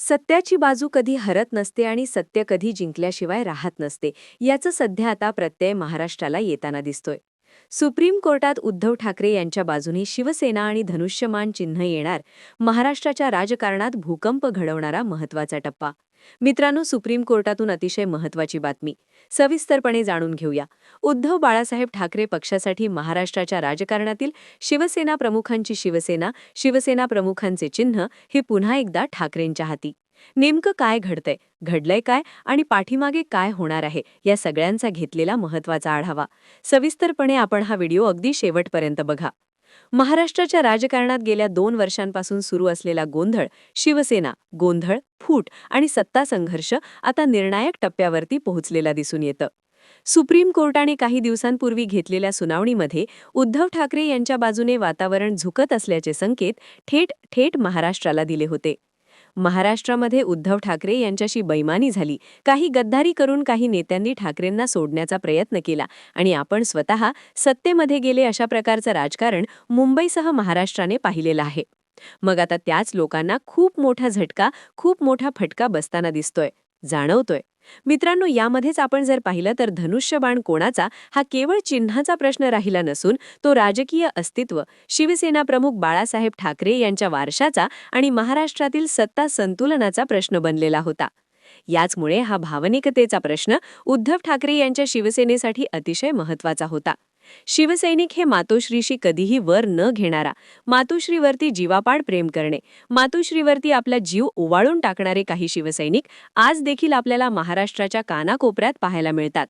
सत्याची बाजू कधी हरत नसते आणि सत्य कधी जिंकल्याशिवाय राहत नसते याचं सध्या आता प्रत्यय महाराष्ट्राला येताना दिसतोय. सुप्रीम कोर्टात उद्धव ठाकरे यांच्या बाजूने शिवसेना आणि धनुष्यमान चिन्ह येणार महाराष्ट्राच्या राजकारणात भूकंप घडवणारा महत्त्वाचा टप्पा. मित्रांनो सुप्रीम कोर्टातून अतिशय महत्वाची बातमी. सविस्तरपणे जाणून घेऊया. उद्धव बाळासाहेब ठाकरे पक्षासाठी महाराष्ट्राच्या राजकारणातील शिवसेना प्रमुखांची शिवसेना शिवसेना प्रमुखांचे चिन्ह हे पुन्हा एकदा ठाकरेंच्या हाती. नेमकं काय घडतंय? घडलंय काय? आणि पाठीमागे काय होणार आहे? या सगळ्यांचा घेतलेला महत्त्वाचा आढावा. सविस्तरपणे आपण हा व्हिडिओ अगदी शेवटपर्यंत बघा. महाराष्ट्राच्या राजकारणात गेल्या दोन वर्षांपासून सुरू असलेला गोंधळ शिवसेना गोंधळ फूट आणि सत्ता संघर्ष आता निर्णायक टप्प्यावरती पोहोचलेला दिसून येतं. सुप्रीम कोर्टाने काही दिवसांपूर्वी घेतलेल्या सुनावणीमध्ये उद्धव ठाकरे यांच्या बाजूने वातावरण झुकत असल्याचे संकेत थेट थेट महाराष्ट्राला दिले होते. महाराष्ट्रामध्ये उद्धव ठाकरे यांच्याशी बैमानी झाली. काही गद्दारी करून काही नेत्यांनी ठाकरेंना सोडण्याचा प्रयत्न केला आणि आपण स्वतः सत्तेमध्ये गेले अशा प्रकारचं राजकारण मुंबईसह महाराष्ट्राने पाहिलेलं आहे. मग आता त्याच लोकांना खूप मोठा झटका खूप मोठा फटका बसताना दिसतोय. जाणवतोय. मित्रांनो यामध्येच आपण जर पाहिलं तर धनुष्यबाण कोणाचा हा केवळ चिन्हाचा प्रश्न राहिला नसून तो राजकीय अस्तित्व शिवसेना प्रमुख बाळासाहेब ठाकरे यांच्या वारशाचा आणि महाराष्ट्रातील सत्ता संतुलनाचा प्रश्न बनलेला होता. याचमुळे हा भावनिकतेचा प्रश्न उद्धव ठाकरे यांच्या शिवसेनेसाठी अतिशय महत्त्वाचा होता. शिवसैनिक हे मातोश्रीशी कधीही वर न घेणारा मातोश्रीवरती जीवापाड प्रेम करणे मातोश्रीवरती आपला जीव ओवाळून टाकणारे काही शिवसैनिक आज देखील आपल्याला महाराष्ट्राच्या कानाकोपऱ्यात पाहायला मिळतात.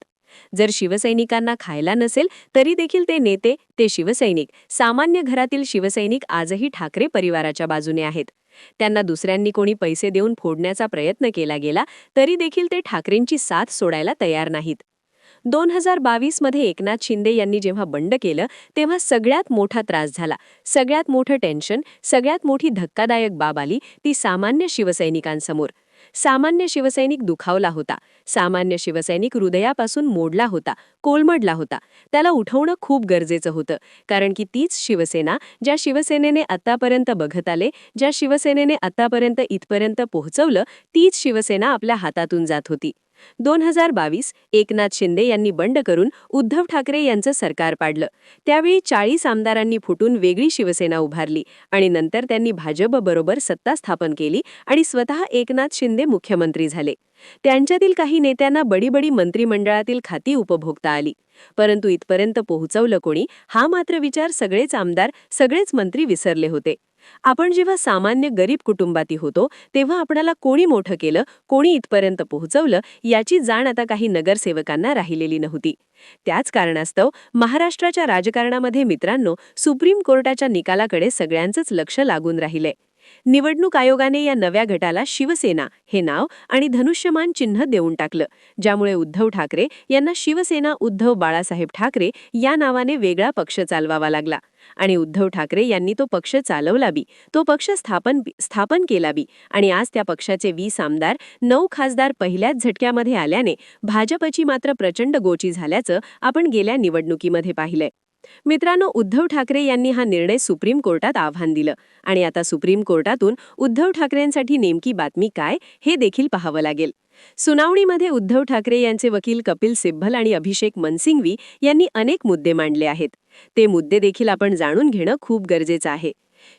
जर शिवसैनिकांना खायला नसेल तरी देखील ते नेते ते शिवसैनिक सामान्य घरातील शिवसैनिक आजही ठाकरे परिवाराच्या बाजूने आहेत. त्यांना दुसऱ्यांनी कोणी पैसे देऊन फोडण्याचा प्रयत्न केला गेला तरी देखील ते ठाकरेंची साथ सोडायला तयार नाहीत. दोन हजार बावीसमध्ये एकनाथ शिंदे यांनी जेव्हा बंड केलं तेव्हा सगळ्यात मोठा त्रास झाला. सगळ्यात मोठं टेन्शन सगळ्यात मोठी धक्कादायक बाब आली ती सामान्य शिवसैनिकांसमोर. सामान्य शिवसैनिक दुखावला होता. सामान्य शिवसैनिक हृदयापासून मोडला होता कोलमडला होता. त्याला उठवणं खूप गरजेचं होतं कारण की तीच शिवसेना ज्या शिवसेनेने आतापर्यंत बघत आले ज्या शिवसेनेने आतापर्यंत इथपर्यंत पोहोचवलं तीच शिवसेना आपल्या हातातून जात होती. दोन हजार बावीस एकनाथ शिंदे यांनी बंड करून उद्धव ठाकरे यांचं सरकार पाडलं. त्यावेळी चाळीस आमदारांनी फुटून वेगळी शिवसेना उभारली आणि नंतर त्यांनी भाजपबरोबर सत्ता स्थापन केली आणि स्वतः एकनाथ शिंदे मुख्यमंत्री झाले. त्यांच्यातील काही नेत्यांना बडीबडी मंत्रिमंडळातील खाती उपभोगता आली. परंतु इथपर्यंत पोहोचवलं कोणी हा मात्र विचार सगळेच आमदार सगळेच मंत्री विसरले होते. आपण जेव्हा सामान्य गरीब कुटुंबाती होतो तेव्हा आपणाला कोणी मोठं केलं कोणी इथपर्यंत पोहोचवलं याची जाण आता काही नगरसेवकांना राहिलेली नव्हती. त्याच कारणास्तव महाराष्ट्राच्या राजकारणामध्ये मित्रांनो सुप्रीम कोर्टाच्या निकालाकडे सगळ्यांचंच लक्ष लागून राहिलंय निवडणूक आयोगाने या नव्या गटाला शिवसेना हे नाव आणि धनुष्यमान चिन्ह देऊन टाकलं. ज्यामुळे उद्धव ठाकरे यांना शिवसेना उद्धव बाळासाहेब ठाकरे या नावाने वेगळा पक्ष चालवावा लागला. आणि उद्धव ठाकरे यांनी तो पक्ष चालवला बी. तो पक्ष स्थापन स्थापन केला बी. आणि आज त्या पक्षाचे वीस आमदार नऊ खासदार पहिल्याच झटक्यामध्ये आल्याने भाजपची मात्र प्रचंड गोची झाल्याचं आपण गेल्या निवडणुकीमध्ये पाहिलंय. मित्रांनो उद्धव ठाकरे यांनी हा निर्णय सुप्रीम कोर्टात आव्हान दिलं. आणि आता सुप्रीम कोर्टातून उद्धव ठाकरेंसाठी नेमकी बातमी काय हे देखील पाहावं लागेल. सुनावणीमध्ये उद्धव ठाकरे यांचे वकील कपिल सिब्बल आणि अभिषेक मनसिंघवी यांनी अनेक मुद्दे मांडले आहेत. ते मुद्दे देखील आपण जाणून घेणं खूप गरजेचं आहे.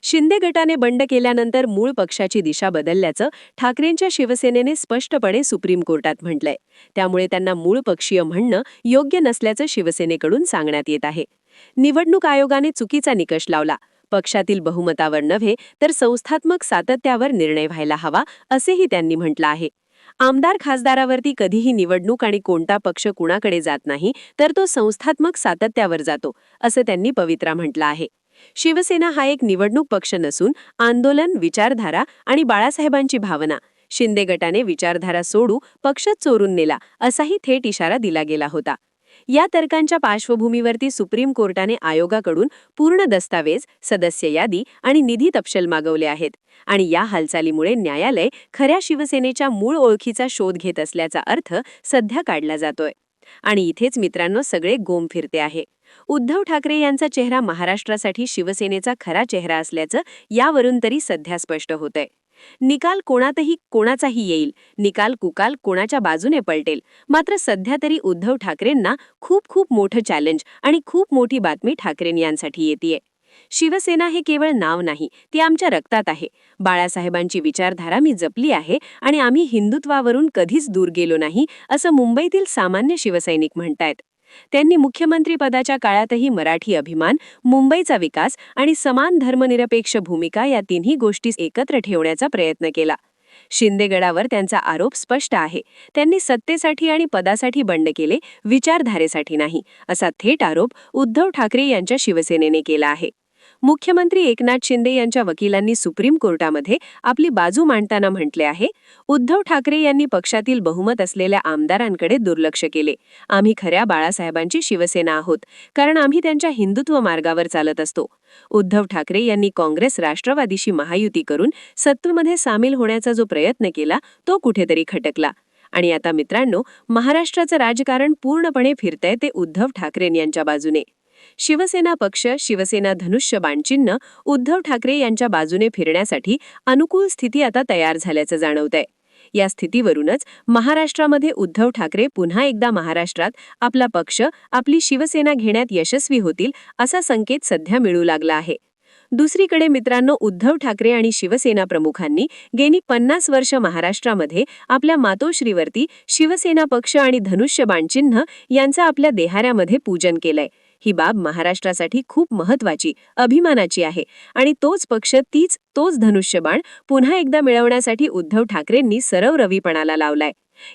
शिंदे गटाने बंड केल्यानंतर मूळ पक्षाची दिशा बदलल्याचं ठाकरेंच्या शिवसेनेने स्पष्टपणे सुप्रीम कोर्टात म्हटलंय. त्यामुळे त्यांना मूळ पक्षीय म्हणणं योग्य नसल्याचं शिवसेनेकडून सांगण्यात येत आहे. निवडणूक आयोगाने चुकीचा निकष लावला. पक्षातील बहुमतावर नव्हे तर संस्थात्मक सातत्यावर निर्णय व्हायला हवा असेही त्यांनी म्हटलं आहे. आमदार खासदारावरती कधीही निवडणूक आणि कोणता पक्ष कुणाकडे जात नाही तर तो संस्थात्मक सातत्यावर जातो असं त्यांनी पवित्रा म्हटलं आहे. शिवसेना हा एक निवडणूक पक्ष नसून आंदोलन विचारधारा आणि बाळासाहेबांची भावना शिंदे गटाने विचारधारा सोडू पक्षच चोरून नेला असाही थेट इशारा दिला गेला होता. या तर्कांच्या पार्श्वभूमीवरती सुप्रीम कोर्टाने आयोगाकडून पूर्ण दस्तावेज सदस्य यादी आणि निधी तपशील मागवले आहेत आणि या हालचालीमुळे न्यायालय खऱ्या शिवसेनेच्या मूळ ओळखीचा शोध घेत असल्याचा अर्थ सध्या काढला जातोय. आणि इथेच मित्रांनो सगळे गोम फिरते आहे. उद्धव ठाकरे यांचा चेहरा महाराष्ट्रासाठी शिवसेनेचा खरा चेहरा असल्याचं यावरून तरी सध्या स्पष्ट होतंय. निकाल कोणातही कोणाचाही येईल. निकाल कुकाल कोणाच्या बाजूने पलटेल. मात्र सध्या तरी उद्धव ठाकरेंना खूप खूप मोठं चॅलेंज आणि खूप मोठी बातमी ठाकरें यांसाठी येतेय. शिवसेना हे केवळ नाव नाही ती आमच्या रक्तात आहे. बाळासाहेबांची विचारधारा मी जपली आहे आणि आम्ही हिंदुत्वावरून कधीच दूर गेलो नाही असं मुंबईतील सामान्य शिवसैनिक म्हणतायत. त्यांनी मुख्यमंत्रीपदाच्या काळातही मराठी अभिमान मुंबईचा विकास आणि समान धर्मनिरपेक्ष भूमिका या तिन्ही गोष्टी एकत्र ठेवण्याचा प्रयत्न केला. शिंदेगडावर त्यांचा आरोप स्पष्ट आहे. त्यांनी सत्तेसाठी आणि पदासाठी बंड केले विचारधारेसाठी नाही असा थेट आरोप उद्धव ठाकरे यांच्या शिवसेनेने केला आहे. मुख्यमंत्री एकनाथ शिंदे यांच्या वकिलांनी सुप्रीम कोर्टामध्ये आपली बाजू मांडताना म्हटले आहे उद्धव ठाकरे यांनी पक्षातील बहुमत असलेल्या आमदारांकडे दुर्लक्ष केले. आम्ही खऱ्या बाळासाहेबांची शिवसेना आहोत कारण आम्ही त्यांच्या हिंदुत्व मार्गावर चालत असतो. उद्धव ठाकरे यांनी काँग्रेस राष्ट्रवादीशी महायुती करून सत्तेमध्ये सामील होण्याचा जो प्रयत्न केला तो कुठेतरी खटकला. आणि आता मित्रांनो महाराष्ट्राचं राजकारण पूर्णपणे फिरतंय ते उद्धव ठाकरे यांच्या बाजूने. शिवसेना पक्ष शिवसेना धनुष्य बाणचिन्ह उद्धव ठाकरे यांच्या बाजूने फिरण्यासाठी अनुकूल स्थिती आता तयार झाल्याचं जाणवतंय. या स्थितीवरूनच महाराष्ट्रामध्ये उद्धव ठाकरे पुन्हा एकदा महाराष्ट्रात आपला पक्ष आपली शिवसेना घेण्यात यशस्वी होतील असा संकेत सध्या मिळू लागला आहे. दुसरीकडे मित्रांनो उद्धव ठाकरे आणि शिवसेना प्रमुखांनी गेली पन्नास वर्ष महाराष्ट्रामध्ये आपल्या मातोश्रीवरती शिवसेना पक्ष आणि धनुष्य बाणचिन्ह यांचं आपल्या देहाऱ्यामध्ये पूजन केलंय. ही बाब महाराष्ट्रासाठी खूप महत्वाची अभिमानाची आहे. आणि तोच पक्ष तीच तोच धनुष्यबाण पुन्हा एकदा मिळवण्यासाठी उद्धव ठाकरेंनी सरव रवीपणाला लावलाय.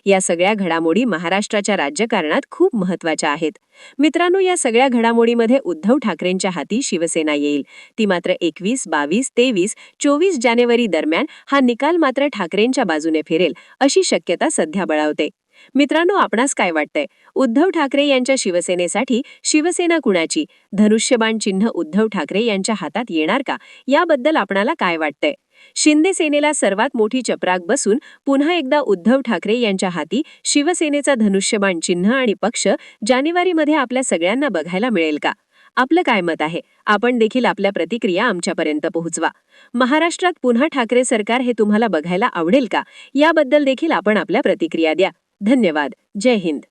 या सगळ्या घडामोडी महाराष्ट्राच्या राज्यकारणात खूप महत्त्वाच्या आहेत. मित्रांनो या सगळ्या घडामोडीमध्ये उद्धव ठाकरेंच्या हाती शिवसेना येईल. ती मात्र एकवीस बावीस तेवीस चोवीस जानेवारी दरम्यान हा निकाल मात्र ठाकरेंच्या बाजूने फिरेल अशी शक्यता सध्या बळावते. मित्रांनो आपणास काय वाटतंय? उद्धव ठाकरे यांच्या शिवसेनेसाठी शिवसेना कुणाची? धनुष्यबाण चिन्ह उद्धव ठाकरे यांच्या हातात येणार का? याबद्दल आपणाला काय वाटतंय? शिंदे सेनेला सर्वात मोठी चपराक बसून पुन्हा एकदा उद्धव ठाकरे यांच्या हाती शिवसेनेचा धनुष्यबाण चिन्ह आणि पक्ष जानेवारीमध्ये आपल्या सगळ्यांना बघायला मिळेल का? आपलं काय मत आहे? आपण देखील आपल्या प्रतिक्रिया आमच्यापर्यंत पोहोचवा. महाराष्ट्रात पुन्हा ठाकरे सरकार हे तुम्हाला बघायला आवडेल का? याबद्दल देखील आपण आपल्या प्रतिक्रिया द्या. धन्यवाद. जय हिंद.